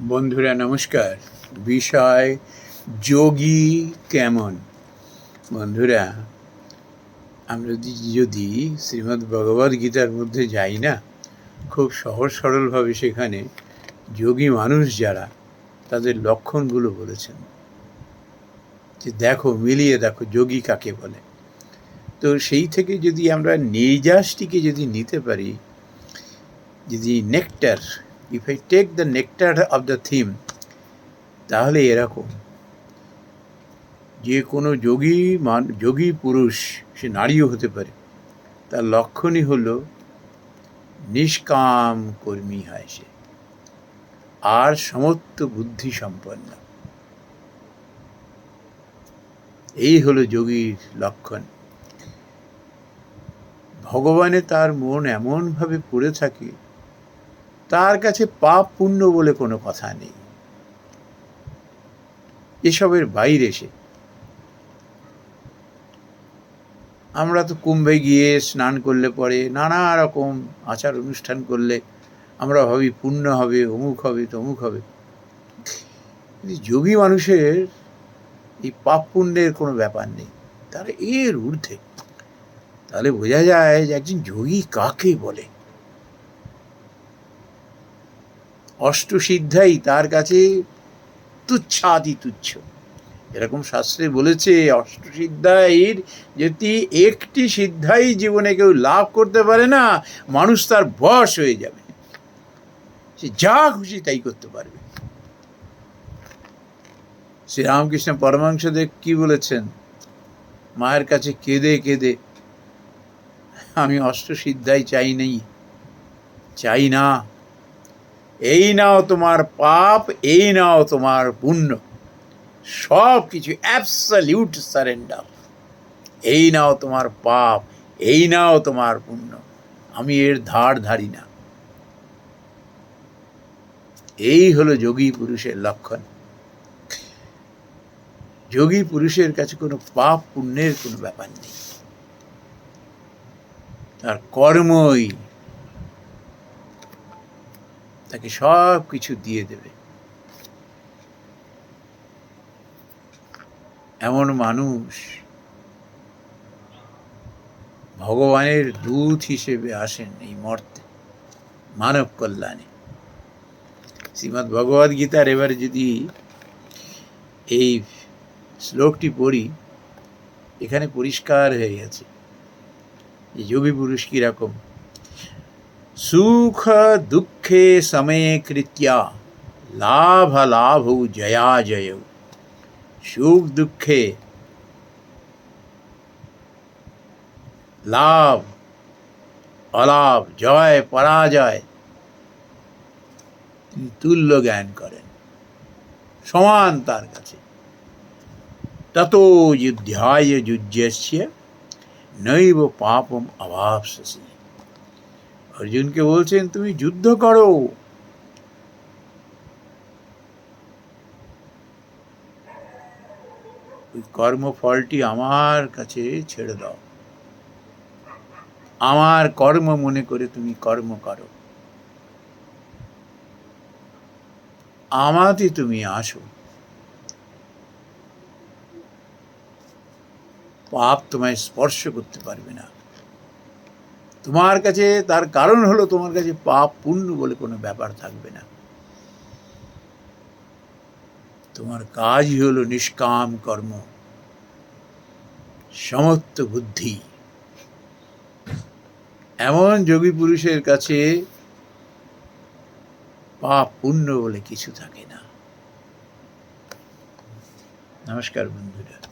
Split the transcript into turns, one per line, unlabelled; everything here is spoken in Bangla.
বন্ধুরা, নমস্কার। বিষয়, যোগী কেমন? বন্ধুরা, আমরা যদি শ্রীমদ্ ভগবদ গীতার মধ্যে যাই না, খুব সহজ সরলভাবে সেখানে যোগী মানুষ যারা, তাদের লক্ষণগুলো বলেছেন। যে দেখো, মিলিয়ে দেখো, যোগী কাকে বলে? তো সেই থেকে যদি আমরা নির্যাসটিকে যদি নিতে পারি, যদি nectar if I take the nectar of the theme তাহলে এরকম। যে কোনো যোগী মান, যোগী পুরুষ, সে নারীও হতে পারে। তার লক্ষণই হল, নিষ্কাম কর্মী হয় সে। আর সমস্ত বুদ্ধি সম্পন্ন। এই হলো যোগীর লক্ষণ। ভগবানে তার মন এমনভাবে পড়ে থাকে তার কাছে পাপ পুণ্য বলে কোনো কথা নেই। এসবের বাইরে সে আমরা তো কুম্ভে গিয়ে স্নান করলে পরে নানা রকম আচার অনুষ্ঠান করলে আমরা ভাবি পুণ্য হবে, অমুক হবে, তমুক হবে। যোগী মানুষের এই পাপ পুণ্যের কোনো ব্যাপার নেই। তার এর ঊর্ধ্বে। তাহলে বোঝা যায় যে একজন যোগী কাকে বলে? অষ্টসিদ্ধাই তার কাছে তুচ্ছাদি তুচ্ছ। এরকম শাস্ত্রে বলেছে, অষ্টসিদ্ধাইর যদি একটি সিদ্ধাই জীবনে কেউ লাভ করতে পারে না, মানুষ তার বশ হয়ে যাবে। সে যা খুশি তাই করতে পারবে। শ্রীরামকৃষ্ণ পরমাংশদেব কি বলেছেন? মায়ের কাছে কেঁদে কেঁদে, আমি অষ্টসিদ্ধাই চাই নেই, চাই না। এই নাও তোমার পাপ, এই নাও তোমার পুণ্য। সব কিছু অ্যাবসলিউট সারেন্ডার এই নাও তোমার পাপ, এই নাও তোমার পুণ্য। আমি এর ধার ধারি না। এই হলো যোগী পুরুষের লক্ষণ। যোগী পুরুষের কাছে কোনো পাপ পুণ্যের কোনো ব্যাপার নেই। তার কর্মই তাকে সব কিছু দিয়ে দেবে। এমন মানুষ ভগবানের দূত হিসেবে আসেন এই মর্তে, মানব কল্যাণে। শ্রীমৎ ভগবদ গীতার এবার যদি এই শ্লোকটি পড়ি, এখানে পরিষ্কার হয়ে গেছে যোগী পুরুষ কীরকম সুখ, দুঃখে সময়ে কৃত্যা লাভ লাভ জয়া জয় সুখ দুঃখে লাভ অলাভ জয় পরাজয় তিনি তুল্য জ্ঞান করেন সমান তার কাছে তত যুদ্ধায় যুজ্যস্য নৈব পাপম অভাবসি অর্জুনকে বলছেন, তুমি যুদ্ধ করো। ওই কর্মফলটি আমার কাছে ছেড়ে দাও। আমার কর্ম মনে করে তুমি কর্ম করো। আমাতে তুমি আসো। পাপ তোমায় স্পর্শ করতে পারবে না। তোমার কাছে, তার কারণ হলো তোমার কাছে পাপ পুণ্য বলে কোনো ব্যাপার থাকবে না। তোমার কাজই হলো নিষ্কাম কর্ম, সমস্ত বুদ্ধি। এমন যোগী পুরুষের কাছে পাপ পুণ্য বলে কিছু থাকে না। নমস্কার বন্ধুরা।